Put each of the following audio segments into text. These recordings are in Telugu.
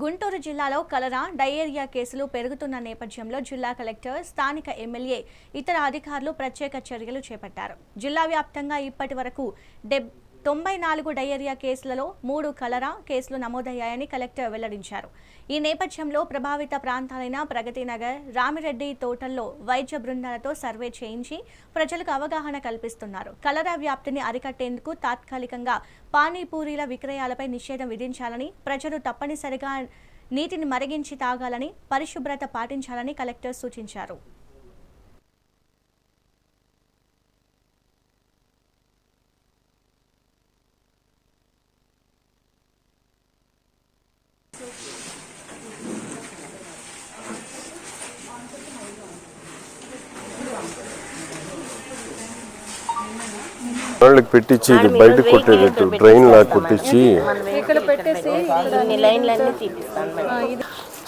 గుంటూరు జిల్లాలో కలరా డయేరియా కేసులు పెరుగుతున్న నేపథ్యంలో జిల్లా కలెక్టర్ స్థానిక ఎమ్మెల్యే ఇతర అధికారులు ప్రత్యేక చర్యలు చేపట్టారు. జిల్లా వ్యాప్తంగా ఇప్పటి వరకు డెబ్ తొంభై నాలుగు డయేరియా కేసులలో మూడు కలరా కేసులు నమోదయ్యాయని కలెక్టర్ వెల్లడించారు. ఈ నేపథ్యంలో ప్రభావిత ప్రాంతాలైన ప్రగతినగర్ రామిరెడ్డి తోటల్లో వైద్య బృందాలతో సర్వే చేయించి ప్రజలకు అవగాహన కల్పిస్తున్నారు. కలరా వ్యాప్తిని అరికట్టేందుకు తాత్కాలికంగా పానీపూరీల విక్రయాలపై నిషేధం విధించాలని ప్రజలు తప్పనిసరిగా నీటిని మరిగించి తాగాలని పరిశుభ్రత పాటించాలని కలెక్టర్ సూచించారు. వాళ్ళకి పెట్టించి ఇది బయట కొట్టేటట్టు డ్రైన్ లాగా కొట్టించి ఇక్కడ పెట్టేసి ఇన్ని లైన్లన్నీ తీపిస్తాను మేడం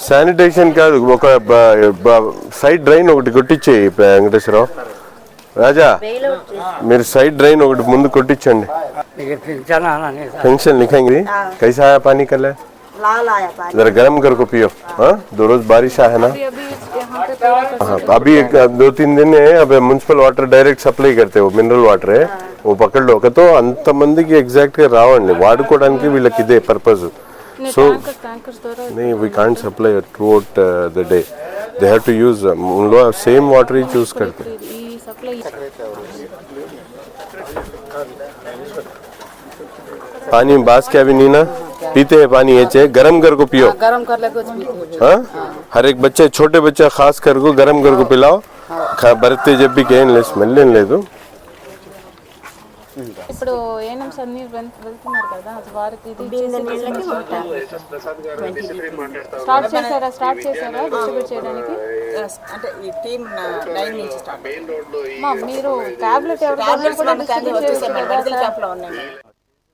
శానిటేషన్ కాదు ఒక బ- బ- సైడ్ డ్రైన్ ఒకటి కొట్టించేయి వెంకటేశ్వరరావు రాజా మీరు సైడ్ డ్రైన్ ఒకటి ముందు కొట్టించండి ये पिंचन आना नहीं था पेंशन लिखेंगे कैसा आया पानी कल है लाल आया पानी जरा गर्म करके पियो हाँ दो रोज बारिश है ना अभी अभी यहाँ पे पेड़ हाँ, अभी एक दो तीन दिन है अब మున్సిపల్ వాటర్ డైరెక్ట్ సప్లై కడితే మినరల్ వాటర్ ఓ పక్కడలో ఒకతో అంతమందికి ఎగ్జాక్ట్ గా రావండి వాడుకోవడానికి వీళ్ళకి ఇదే పర్పస్ సో टैंकर टैंकर्स द्वारा नहीं we can't supply throughout the day they have to use उन लोग सेम वाटर ही चूज करते हैं ఈ సప్లై पानी बास क्या भी नहीं ना पीते हैं पानी ये चाहिए गरम कर को पियो गरम कर ले कुछ भी हाँ हर एक बच्चे छोटे बच्चे खास कर को गरम कर को पिलाओ खा बरते जब भी कहें ले स्मेल लेने ले दो ఇప్పుడు ఏఎన్ఎంస్ అన్ని వెళ్- వెళ్తున్నారు కదా అది వారికి ఇది స్టార్ట్ చేశారా స్టార్ట్ చేశారా డిస్ట్రిబ్యూట్ చేయడానికి అంటే ఈ టీమ్ నైన్ నుంచి స్టార్ట్ మా మీరు టాబ్లెట్ ఎవరు